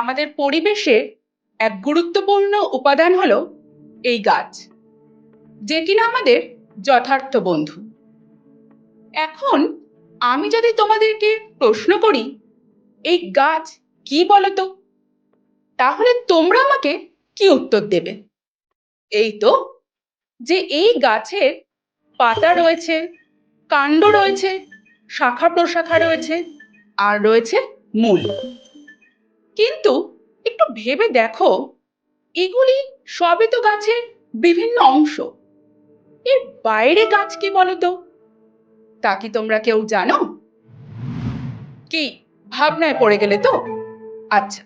আমাদের পরিবেশে এক গুরুত্বপূর্ণ উপাদান হলো এই গাছ, যে কিনা আমাদের যথার্থ বন্ধু। এখন আমি যদি তোমাদেরকে প্রশ্ন করি, এই গাছ কি বলতো? তাহলে তোমরা আমাকে কি উত্তর দেবে? এই তো, যে এই গাছের পাতা রয়েছে, কাণ্ড রয়েছে, শাখা প্রশাখা রয়েছে, আর রয়েছে মূল। কিন্তু একটু ভেবে দেখো, এগুলি সবই তো গাছের বিভিন্ন অংশ। এর বাইরে গাছ কি বলতো? তা কি তোমরা কেউ জানো? কি, ভাবনায় পড়ে গেলে তো? আচ্ছা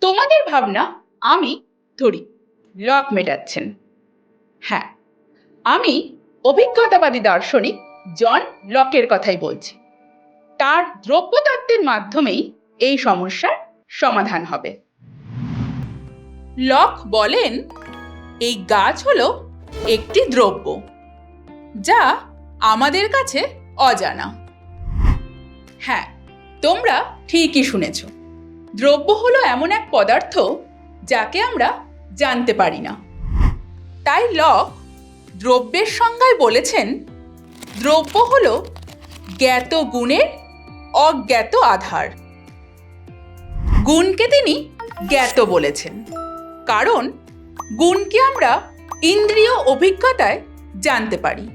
তোমাদের ভাবনা আমি ধরি। লক মেটাচ্ছেন। হ্যাঁ আমি অভিজ্ঞতাবাদী দার্শনিক জন লকের কথাই বলছি। তার দ্রব্যতত্ত্বের মাধ্যমেই এই সমস্যার সমাধান হবে। লক বলেন, এই গাছ হলো একটি দ্রব্য, যা আমাদের কাছে অজানা। হ্যাঁ তোমরা ঠিকই শুনেছ। দ্রব্য হলো এমন এক পদার্থ যাকে আমরা জানতে পারি না। তাই লক দ্রব্যের সংজ্ঞায় বলেছেন, দ্রব্য হলো জ্ঞাত গুণের অজ্ঞাত আধার। গুণকে তিনি জ্ঞাত বলেছেন। কারণ গুণকে আমরা ইন্দ্রিয় অভিজ্ঞতায় জানতে পারি।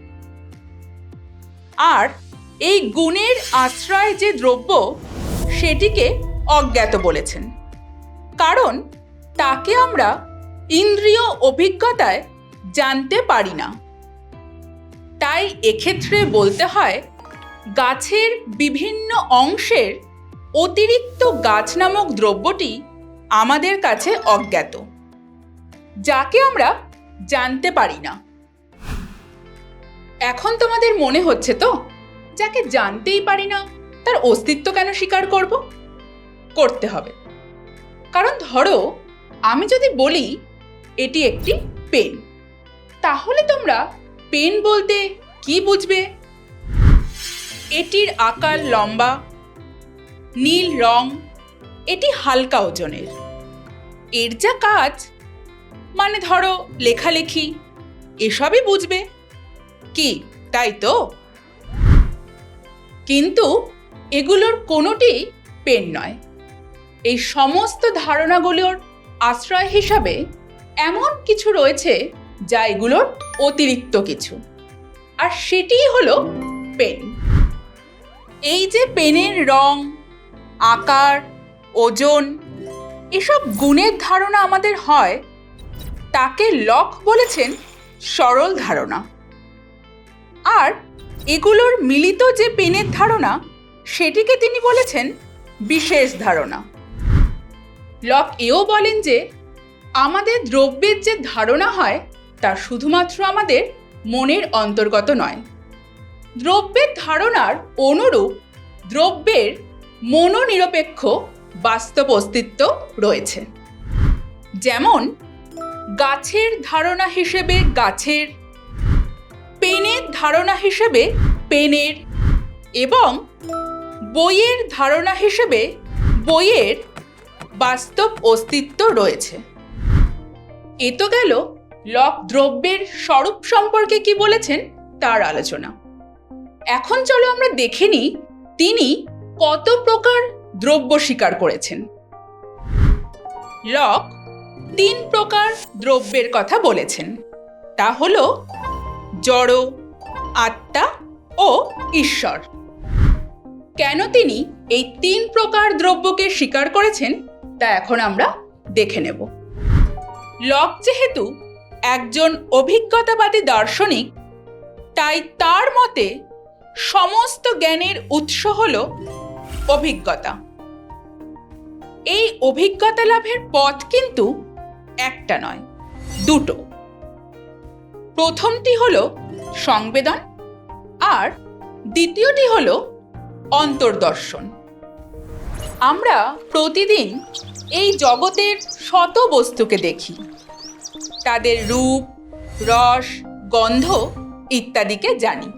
আর এই গুণের আশ্রয় যে দ্রব্য, সেটিকে অজ্ঞাত বলেছেন। কারণ তাকে আমরা ইন্দ্রিয় অভিজ্ঞতায় জানতে পারি না। তাই এক্ষেত্রে বলতে হয়, গাছের বিভিন্ন অংশের অতিরিক্ত গাছ নামক দ্রব্যটি আমাদের কাছে অজ্ঞাত, যাকে আমরা জানতে পারি না। এখন তোমাদের মনে হচ্ছে তো, যাকে জানতেই পারি না, তার অস্তিত্ব কেন স্বীকার করব? করতে হবে। কারণ ধরো, আমি যদি বলি, এটি একটি পেন, তাহলে তোমরা পেন বলতে কি বুঝবে? এটির আকার লম্বা নীল রং, এটি হালকা ওজনের। এর যা কাজ মানে ধরো লেখালেখি, এসবই বুঝবে। কি, তাই তো? কিন্তু এগুলোর কোনোটি পেন নয়। এই সমস্ত ধারণাগুলোর আশ্রয় হিসাবে এমন কিছু রয়েছে যা এগুলোর অতিরিক্ত কিছু। আর সেটিই হলো পেন। এই যে পেনের রং আকার, ওজন, এসব গুণের ধারণা আমাদের হয়। তাকে লক বলেছেন সরল ধারণা। আর এগুলোর মিলিত যে পেনের ধারণা, সেটিকে তিনি বলেছেন বিশেষ ধারণা। লক এও বলেন যে, আমাদের দ্রব্যের যে ধারণা হয়, তা শুধুমাত্র আমাদের মনের অন্তর্গত নয়। দ্রব্যের ধারণার অনুরূপ দ্রব্যের মনোনিরপেক্ষ বাস্তব অস্তিত্ব রয়েছে। যেমন, গাছের ধারণা হিসেবে গাছের, পেনের ধারণা হিসেবে পেনের এবং বইয়ের ধারণা হিসেবে বইয়ের বাস্তব অস্তিত্ব রয়েছে। এ তো গেল লক দ্রব্যের স্বরূপ সম্পর্কে কি বলেছেন তার আলোচনা। এখন চলো আমরা দেখে নিই তিনি কত প্রকার দ্রব্য স্বীকার করেছেন? লক তিন প্রকার দ্রব্যের কথা বলেছেন। তা হল জড়, আত্মা ও ঈশ্বর। কেন তিনি এই তিন প্রকার দ্রব্যকে স্বীকার করেছেন, তা এখন আমরা দেখে নেব। লক যেহেতু একজন অভিজ্ঞতাবাদী দার্শনিক, তাই তার মতে সমস্ত জ্ঞানের উৎস হল অভিজ্ঞতা। এই অভিজ্ঞতা লাভের পথ কিন্তু একটা নয়, দুটো। প্রথমটি হল সংবেদন আর দ্বিতীয়টি হল অন্তর্দর্শন। আমরা প্রতিদিন এই জগতের শত বস্তুকে দেখি। তাদের রূপ, রস, গন্ধ ইত্যাদিকে জানি।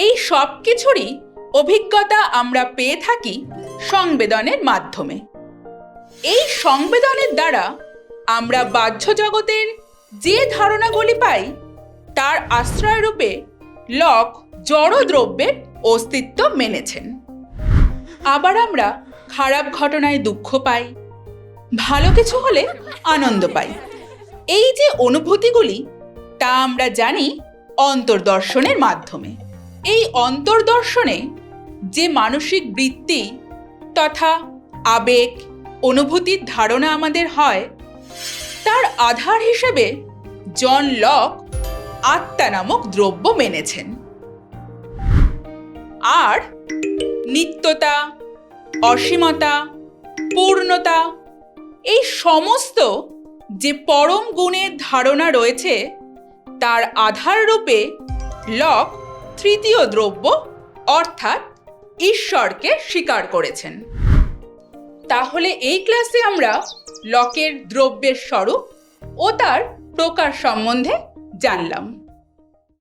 এই সব কিছুরই অভিজ্ঞতা আমরা পেয়ে থাকি সংবেদনের মাধ্যমে। এই সংবেদনের দ্বারা আমরা বাহ্য জগতের যে ধারণাগুলি পাই, তার আশ্রয়রূপে লক জড় দ্রব্যের অস্তিত্ব মেনেছেন। আবার আমরা খারাপ ঘটনায় দুঃখ পাই, ভালো কিছু হলে আনন্দ পাই। এই যে অনুভূতিগুলি, তা আমরা জানি অন্তর্দর্শনের মাধ্যমে। এই অন্তর্দর্শনে যে মানসিক বৃত্তি তথা আবেগ, অনুভূতির ধারণা আমাদের হয়, তার আধার হিসেবে জন লক আত্মা নামক দ্রব্য মেনেছেন। আর নিত্যতা, অসীমতা, পূর্ণতা, এই সমস্ত যে পরম গুণের ধারণা রয়েছে, তার আধার রূপে লক তৃতীয় দ্রব্য অর্থাৎ ঈশ্বরকে স্বীকার করেছেন। তাহলে এই ক্লাসে আমরা লকের দ্রব্যের স্বরূপ ও তার প্রকার সম্বন্ধে জানলাম।